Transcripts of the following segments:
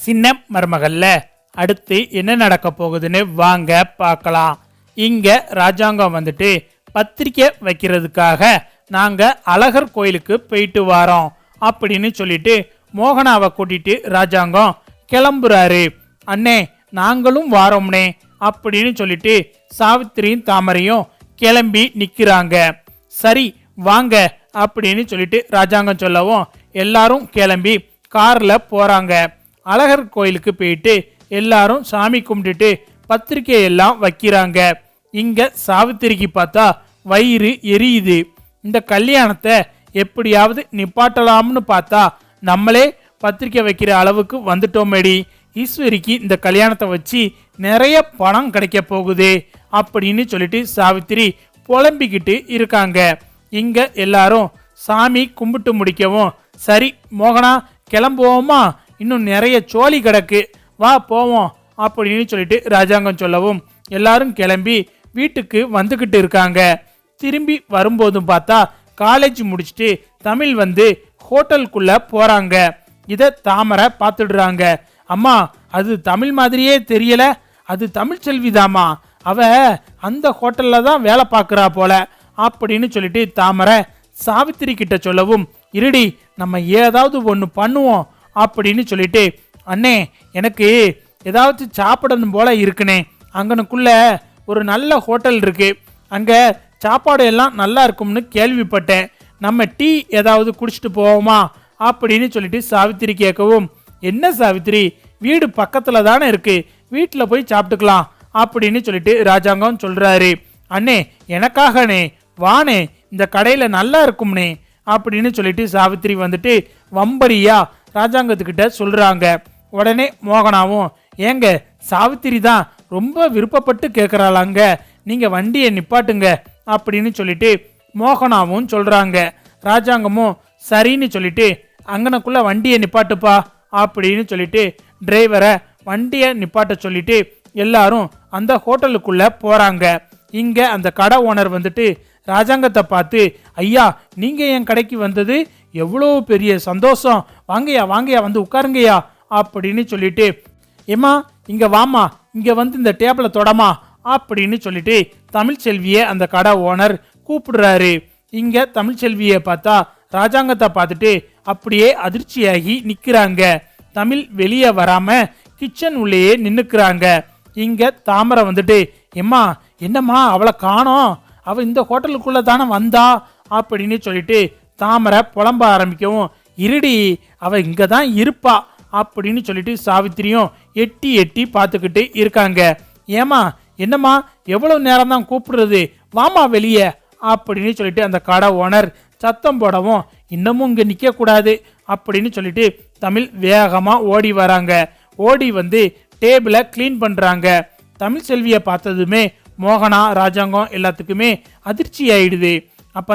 சின்ன மருமகல்ல அடுத்து என்ன நடக்க போகுதுன்னு வாங்க பார்க்கலாம். இங்க ராஜாங்கம் வந்துட்டு பத்திரிக்கை வைக்கிறதுக்காக நாங்க அழகர் கோயிலுக்கு போயிட்டு வரோம் அப்படின்னு சொல்லிட்டு மோகனாவை கூட்டிட்டு ராஜாங்கம் கிளம்புறாரு. அண்ணே நாங்களும் வாரோம்னே அப்படின்னு சொல்லிட்டு சாவித்திரியும் தாமரையும் கிளம்பி நிற்கிறாங்க சரி வாங்க அப்படின்னு சொல்லிட்டு ராஜாங்கம் சொல்லவும் எல்லாரும் கிளம்பி காரில் போகிறாங்க அழகர் கோயிலுக்கு போயிட்டு எல்லாரும் சாமி கும்பிட்டுட்டு பத்திரிக்கை எல்லாம் வைக்கிறாங்க. இங்க சாவித்திரிக்கு பார்த்தா வயிறு எரியுது. இந்த கல்யாணத்தை எப்படியாவது நிப்பாட்டலாம்னு பார்த்தா நம்மளே பத்திரிக்கை வைக்கிற அளவுக்கு வந்துட்டோமேடி. ஈஸ்வரிக்கு இந்த கல்யாணத்தை வச்சு நிறைய பணம் கிடைக்க போகுது அப்படின்னு சொல்லிட்டு சாவித்திரி புலம்பிக்கிட்டு இருக்காங்க. இங்க எல்லாரும் சாமி கும்பிட்டு முடிக்கவும் சரி மோகனா கிளம்புவோமா? இன்னும் நிறைய சோழி கிடக்கு. வா போவோம் அப்படின்னு சொல்லிட்டு ராஜாங்கம் சொல்லவும் எல்லாரும் கிளம்பி வீட்டுக்கு வந்துக்கிட்டு இருக்காங்க. திரும்பி வரும்போதும் பார்த்தா காலேஜ் முடிச்சுட்டு தமிழ் வந்து ஹோட்டலுக்குள்ளே போகிறாங்க இதை தாமரை பார்த்துடுறாங்க. அம்மா அது தமிழ் மாதிரியே தெரியல. அது தமிழ் செல்விதாமா அவ அந்த ஹோட்டலில் தான் வேலை பார்க்குறா போல அப்படின்னு சொல்லிட்டு தாமரை சாவித்திரி கிட்ட சொல்லவும் இருடி நம்ம ஏதாவது ஒன்று பண்ணுவோம். அப்படின்னு சொல்லிட்டு அண்ணே எனக்கு ஏதாவது சாப்பிடணும் போல இருக்குனே அங்கனுக்குள்ள ஒரு நல்ல ஹோட்டல் இருக்கு. அங்கே சாப்பாடு எல்லாம் நல்லா இருக்கும்னு கேள்விப்பட்டேன். நம்ம டீ ஏதாவது குடிச்சிட்டு போவோமா? அப்படின்னு சொல்லிட்டு சாவித்திரி கேட்கவும் என்ன சாவித்திரி? வீடு பக்கத்தில் தானே இருக்கு. வீட்டில் போய் சாப்பிட்டுக்கலாம். அப்படின்னு சொல்லிட்டு ராஜாங்கம் சொல்கிறாரு அண்ணே எனக்காகனே வானே இந்த கடையில் நல்லா இருக்கும்னே. அப்படின்னு சொல்லிட்டு சாவித்திரி வந்துட்டு வம்பரியா? ராஜாங்கத்துக்கிட்ட சொல்கிறாங்க உடனே மோகனாவும் ஏங்க சாவித்திரி தான் ரொம்ப விருப்பப்பட்டு கேட்குறாளாங்க நீங்கள் வண்டியை நிப்பாட்டுங்க அப்படின்னு சொல்லிட்டு மோகனாவும் சொல்கிறாங்க ராஜாங்கமும் சரின்னு சொல்லிட்டு அங்கனக்குள்ளே வண்டியை நிப்பாட்டுப்பா அப்படின்னு சொல்லிட்டு டிரைவரை வண்டியை நிப்பாட்ட சொல்லிட்டு எல்லாரும் அந்த ஹோட்டலுக்குள்ளே போகிறாங்க இங்கே அந்த கடை ஓனர் வந்துட்டு ராஜாங்கத்தை பார்த்து ஐயா நீங்கள் என் கடைக்கு வந்தது எவ்வளோ பெரிய சந்தோஷம். வாங்கய்யா வாங்கய்யா வந்து உட்காருங்கய்யா அப்படின்னு சொல்லிட்டு ஏம்மா இங்கே வாமா இங்கே வந்து இந்த டேபிளை தொடமா அப்படின்னு சொல்லிட்டு தமிழ்ச்செல்வியை அந்த கடை ஓனர் கூப்பிடுறாரு. இங்கே தமிழ்ச்செல்வியை பார்த்தா ராஜாங்கத்தை பார்த்துட்டு அப்படியே அதிர்ச்சியாகி நிற்கிறாங்க தமிழ் வெளியே வராமல் கிச்சன் உள்ளேயே நின்றுக்கிறாங்க இங்கே தாமரை வந்துட்டு எம்மா என்னம்மா அவளை காணோம். அவள் இந்த ஹோட்டலுக்குள்ளே தானே வந்தா? அப்படின்னு சொல்லிட்டு தாமரை புலம்ப ஆரம்பிக்கவும் இருடி அவள் இங்கே தான் இருப்பா அப்படின்னு சொல்லிட்டு சாவித்திரியும் எட்டி எட்டி பார்த்துக்கிட்டு இருக்காங்க. ஏமா என்னம்மா எவ்வளோ நேரம் தான் கூப்பிடுறது? வாமா வெளியே அப்படின்னு சொல்லிட்டு அந்த கடை ஓனர் சத்தம் போடவும் இன்னமும் இங்கே நிற்கக்கூடாது அப்படின்னு சொல்லிட்டு தமிழ் வேகமாக ஓடி வராங்க. ஓடி வந்து டேபிளை க்ளீன் பண்ணுறாங்க தமிழ் செல்வியை பார்த்ததுமே மோகனா ராஜாங்கம் எல்லாத்துக்குமே அதிர்ச்சி ஆயிடுது.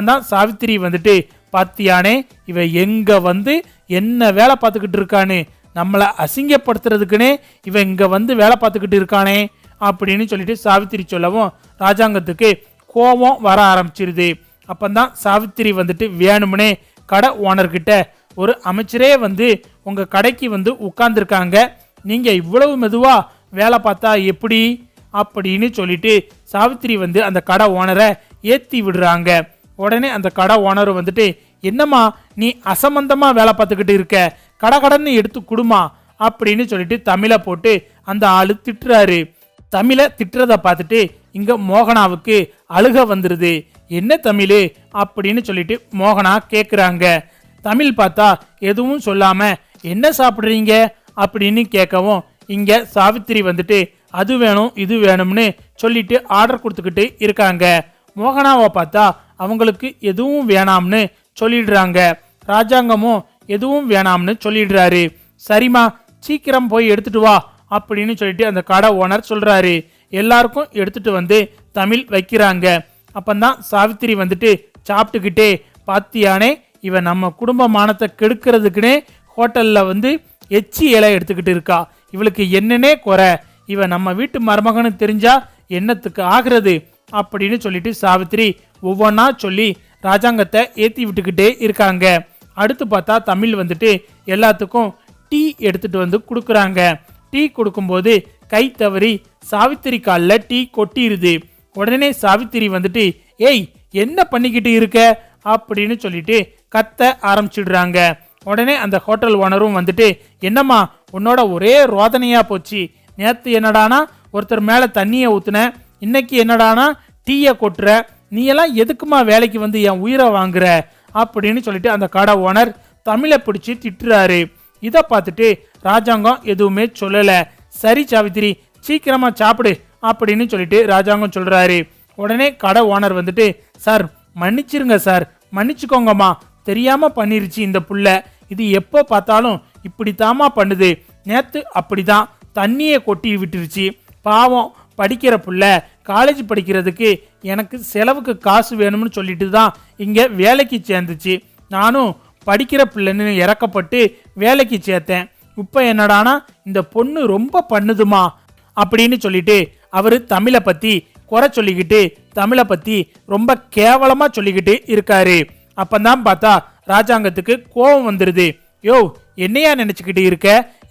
தான் சாவித்திரி வந்துட்டு பாத்தியானே? இவன் எங்க வந்து என்ன வேலை பார்த்துக்கிட்டு இருக்கானு? நம்மளை அசிங்கப்படுத்துறதுக்குனே இவன் இங்க வந்து வேலை பார்த்துக்கிட்டு இருக்கானே? அப்படின்னு சொல்லிட்டு சாவித்திரி சொல்லவும் ராஜாங்கத்துக்கு கோபம் வர ஆரம்பிச்சிருது. அப்பந்தான் சாவித்திரி வந்துட்டு வேணும்னே கடை ஓனர்கிட்ட ஒரு அமைச்சரே வந்து உங்க கடைக்கு வந்து உட்கார்ந்துருக்காங்க. நீங்க இவ்வளவு மெதுவா வேலை பார்த்தா எப்படி? அப்படின்னு சொல்லிட்டு சாவித்திரி வந்து அந்த கடை ஓனரை ஏற்றி விடுறாங்க. உடனே அந்த கடை ஓனர் வந்துட்டு என்னம்மா நீ அசம்பந்தமாக வேலை பார்த்துக்கிட்டு இருக்க? கடை கடன்னு எடுத்து கொடுமா அப்படின்னு சொல்லிட்டு தமிழை போட்டு அந்த ஆள் திட்டுறாரு. தமிழை திட்டுறதை பார்த்துட்டு இங்கே மோகனாவுக்கு அழுக வந்துடுது என்ன தமிழ்? அப்படின்னு சொல்லிட்டு மோகனா கேட்குறாங்க தமிழ் பார்த்தா எதுவும் சொல்லாமல் என்ன சாப்பிடுறீங்க? அப்படின்னு கேட்கவும் இங்கே சாவித்திரி வந்துட்டு அது வேணும் இது வேணும்னு சொல்லிட்டு ஆர்டர் கொடுத்துக்கிட்டு இருக்காங்க. மோகனாவை பார்த்தா அவங்களுக்கு எதுவும் வேணாம்னு சொல்லிடுறாங்க. ராஜாங்கமும் எதுவும் வேணாம்னு சொல்லிடுறாரு. சரிம்மா சீக்கிரம் போய் எடுத்துட்டு வா அப்படின்னு சொல்லிட்டு அந்த கடை ஓனர் சொல்றாரு. எல்லாருக்கும் எடுத்துட்டு வந்து தமிழ் வைக்கிறாங்க. அப்பந்தான் சாவித்திரி வந்துட்டு சாப்பிட்டுக்கிட்டே பாத்தியானே இவன் நம்ம குடும்ப மானத்தை கெடுக்கிறதுக்குனே ஹோட்டலில் வந்து எச்சி இலை எடுத்துக்கிட்டு இருக்கா. இவளுக்கு என்னன்னே குறை. இவன் நம்ம வீட்டு மருமகன்னு தெரிஞ்சா என்னத்துக்கு ஆகிறது? அப்படின்னு சொல்லிட்டு சாவித்திரி ஒவ்வொன்றா சொல்லி ராஜாங்கத்தை ஏற்றி விட்டுக்கிட்டே இருக்காங்க. அடுத்து பார்த்தா தமிழ் வந்துட்டு எல்லாத்துக்கும் டீ எடுத்துட்டு வந்து கொடுக்குறாங்க. டீ கொடுக்கும்போது கை தவறி சாவித்திரி காலில் டீ கொட்டிடுது உடனே சாவித்திரி வந்துட்டு ஏய் என்ன பண்ணிக்கிட்டு இருக்க? அப்படின்னு சொல்லிட்டு கத்த ஆரம்பிச்சிடுறாங்க. உடனே அந்த ஹோட்டல் ஓனரும் வந்துட்டு என்னம்மா உன்னோட ஒரே ரோதனையாக போச்சு. நேற்று என்னடானா ஒருத்தர் மேலே தண்ணியை ஊற்றுன இன்னைக்கு என்னடானா டீயை கொட்டுற நீ எல்லாம் எதுக்குமா வேலைக்கு வந்து என் உயிரை வாங்குற? அப்படின்னு சொல்லிட்டு அந்த கடை ஓனர் தமிழை பிடிச்சி திட்டுறாரு. இதை பார்த்துட்டு ராஜாங்கம் எதுவுமே சொல்லலை. சரி சாவித்திரி சீக்கிரமாக சாப்பிடு அப்படின்னு சொல்லிட்டு ராஜாங்கம் சொல்கிறாரு உடனே கடை ஓனர் வந்துட்டு சார் மன்னிச்சிருங்க சார் மன்னிச்சுக்கோங்கம்மா. தெரியாமல் பண்ணிருச்சு இந்த புள்ள. இது எப்போ பார்த்தாலும் இப்படித்தாம்மா பண்ணுது. நேத்து அப்படிதான் தண்ணியை கொட்டி விட்டுருச்சு. பாவம் படிக்கிற புள்ள காலேஜ் படிக்கிறதுக்கு எனக்கு செலவுக்கு காசு வேணும்னு சொல்லிட்டு தான் இங்கே வேலைக்கு சேர்ந்துச்சு. நானும் படிக்கிற பிள்ளைன்னு இறக்கப்பட்டு வேலைக்கு சேர்த்தேன். இப்போ என்னடானா இந்த பொண்ணு ரொம்ப பண்ணுதுமா அப்படின்னு சொல்லிட்டு அவர் தமிழை பற்றி குறை சொல்லிக்கிட்டு தமிழை பற்றி ரொம்ப கேவலமாக சொல்லிக்கிட்டு இருக்காரு. அப்பந்தான் பார்த்தா ராஜாங்கத்துக்கு கோபம் வந்துடுது யோ என்னையா நினச்சிக்கிட்டு இருக்க?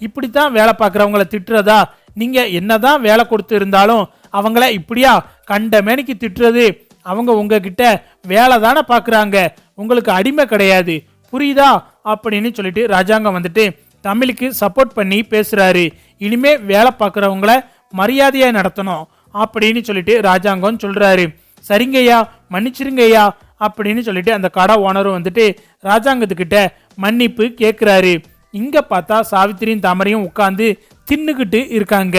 இப்படி தான் வேலை பார்க்குறவங்கள திட்டுறதா? நீங்கள் என்ன தான் வேலை கொடுத்து இருந்தாலும் அவங்கள இப்படியா கண்ட மேனிக்கு திட்டுறது. அவங்க உங்ககிட்ட வேலை தானே பார்க்குறாங்க உங்களுக்கு அடிமை கிடையாது. புரியுதா? அப்படின்னு சொல்லிட்டு ராஜாங்கம் வந்துட்டு தமிழுக்கு சப்போர்ட் பண்ணி பேசுகிறாரு இனிமே வேலை பார்க்குறவங்கள மரியாதையாக நடத்தணும் அப்படின்னு சொல்லிட்டு ராஜாங்கம் சொல்கிறாரு சரிங்கய்யா மன்னிச்சிருங்கய்யா அப்படின்னு சொல்லிட்டு அந்த கடை ஓனரும் வந்துட்டு ராஜாங்கத்துக்கிட்ட மன்னிப்பு கேட்குறாரு இங்கே பார்த்தா சாவித்திரியும் தாமரையும் உட்காந்து தின்னுக்கிட்டு இருக்காங்க.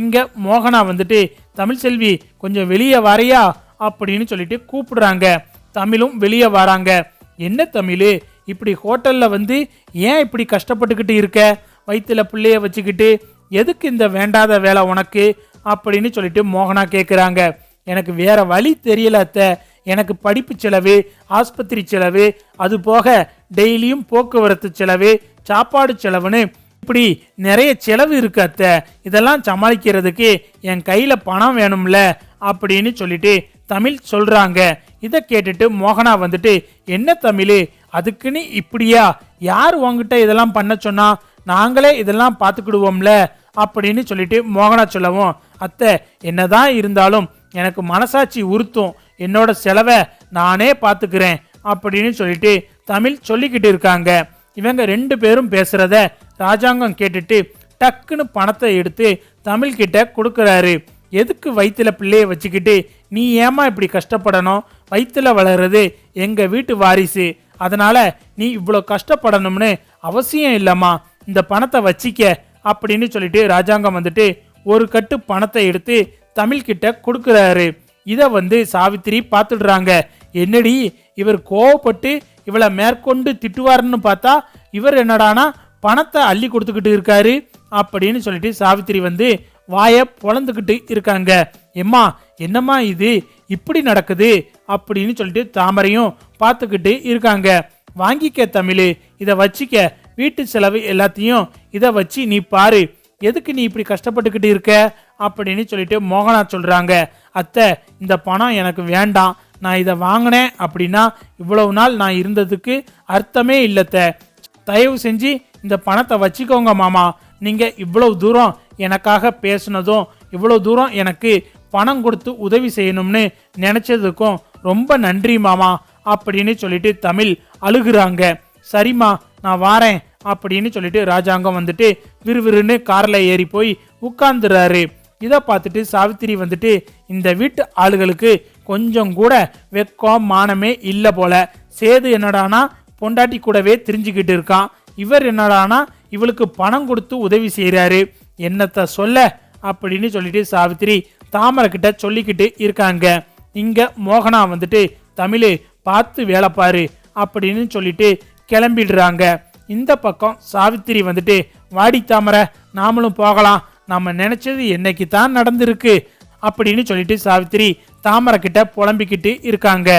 இங்கே மோகனா வந்துட்டு தமிழ்ச்செல்வி கொஞ்சம் வெளியே வரையா? அப்படின்னு சொல்லிட்டு கூப்பிடுறாங்க. தமிழும் வெளியே வராங்க. என்ன தமிழ்? இப்படி ஹோட்டலில் வந்து ஏன் இப்படி கஷ்டப்பட்டுக்கிட்டு இருக்க? வயிற்றில் பிள்ளைய வச்சுக்கிட்டு எதுக்கு இந்த வேண்டாத வேலை உனக்கு? அப்படின்னு சொல்லிட்டு மோகனா கேட்குறாங்க எனக்கு வேற வழி தெரியல அத்தை. எனக்கு படிப்பு செலவு ஆஸ்பத்திரி செலவு அது போக டெய்லியும் போக்குவரத்து செலவு சாப்பாடு செலவுன்னு இப்படி நிறைய செலவு இருக்கு அத்தை. இதெல்லாம் சமாளிக்கிறதுக்கு என் கையில் பணம் வேணும்ல அப்படின்னு சொல்லிட்டு தமிழ் சொல்கிறாங்க இதை கேட்டுட்டு மோகனா வந்துட்டு என்ன தமிழ்? அதுக்குன்னு இப்படியா? யார் உங்ககிட்ட இதெல்லாம் பண்ண சொன்னா? நாங்களே இதெல்லாம் பார்த்துக்கிடுவோம்ல? அப்படின்னு சொல்லிட்டு மோகனா சொல்லவும் அத்தை என்னதான் இருந்தாலும் எனக்கு மனசாட்சி உறுத்தும். என்னோட செலவை நானே பார்த்துக்கிறேன். அப்படின்னு சொல்லிட்டு தமிழ் சொல்லிக்கிட்டு இருக்காங்க. இவங்க ரெண்டு பேரும் பேசுகிறத ராஜாங்கம் கேட்டுட்டு டக்குன்னு பணத்தை எடுத்து தமிழ்கிட்ட கொடுக்குறாரு. எதுக்கு வயிற்றில் பிள்ளையை வச்சுக்கிட்டு நீ ஏமா இப்படி கஷ்டப்படணும்? வயிற்றில் வளர்றது எங்கள் வீட்டு வாரிசு. அதனால் நீ இவ்வளோ கஷ்டப்படணும்னு அவசியம் இல்லைம்மா. இந்த பணத்தை வச்சிக்க அப்படின்னு சொல்லிட்டு ராஜாங்கம் வந்துட்டு ஒரு கட்டு பணத்தை எடுத்து தமிழ்கிட்ட கொடுக்குறாரு. இதை வந்து சாவித்திரி பார்த்துடுறாங்க. என்னடி இவர் கோவப்பட்டு இவளை மேற்கொண்டு திட்டுவாருன்னு பார்த்தா இவர் என்னடானா பணத்தை அள்ளி கொடுத்துக்கிட்டு இருக்காரு அப்படின்னு சொல்லிட்டு சாவித்திரி வந்து வாயை பொழந்துக்கிட்டு இருக்காங்க. எம்மா என்னம்மா இது? இப்படி நடக்குது? அப்படின்னு சொல்லிட்டு தாமரையும் பார்த்துக்கிட்டு இருக்காங்க. வாங்கிக்க தமிழ் இதை வச்சிக்க. வீட்டு செலவு எல்லாத்தையும் இதை வச்சு நீ பாரு. எதுக்கு நீ இப்படி கஷ்டப்பட்டுக்கிட்டு இருக்க? அப்படின்னு சொல்லிட்டு மோகனா சொல்கிறாங்க அத்தை இந்த பணம் எனக்கு வேண்டாம். நான் இதை வாங்கினேன் அப்படின்னா இவ்வளவு நாள் நான் இருந்ததுக்கு அர்த்தமே இல்லத்த தயவு செஞ்சு இந்த பணத்தை வச்சுக்கோங்க மாமா. நீங்கள் இவ்வளோ தூரம் எனக்காக பேசுனதும் இவ்வளோ தூரம் எனக்கு பணம் கொடுத்து உதவி செய்யணும்னு நினச்சதுக்கும் ரொம்ப நன்றி மாமா அப்படின்னு சொல்லிட்டு தமிழ் அழுகுறாங்க. சரிம்மா நான் வாரேன் அப்படின்னு சொல்லிட்டு ராஜாங்கம் வந்துட்டு விறுவிறுன்னு காரில் ஏறி போய் உட்கார்ந்துறாரு. இதை பார்த்துட்டு சாவித்திரி வந்துட்டு இந்த வீட்டு ஆளுகளுக்கு கொஞ்சம் கூட வெக்கம் மானமே இல்லை போல. சேது என்னடானா பொண்டாட்டி கூடவே திரிஞ்சுக்கிட்டு இருக்கான். இவர் என்னடானா இவளுக்கு பணம் கொடுத்து உதவி செய்கிறாரு என்னத்த சொல்ல? அப்படின்னு சொல்லிட்டு சாவித்திரி தாமரை கிட்ட சொல்லிக்கிட்டு இருக்காங்க. இங்கே மோகனா வந்துட்டு தமிழ் பார்த்து வேலை பாரு அப்படின்னு சொல்லிட்டு கிளம்பிடுறாங்க. இந்த பக்கம் சாவித்திரி வந்துட்டு வாடி தாமரை நாமளும் போகலாம். நம்ம நினச்சது என்னைக்கு தான் நடந்திருக்கு அப்படின்னு சொல்லிட்டு சாவித்திரி தாமரை கிட்ட புலம்பிக்கிட்டு இருக்காங்க.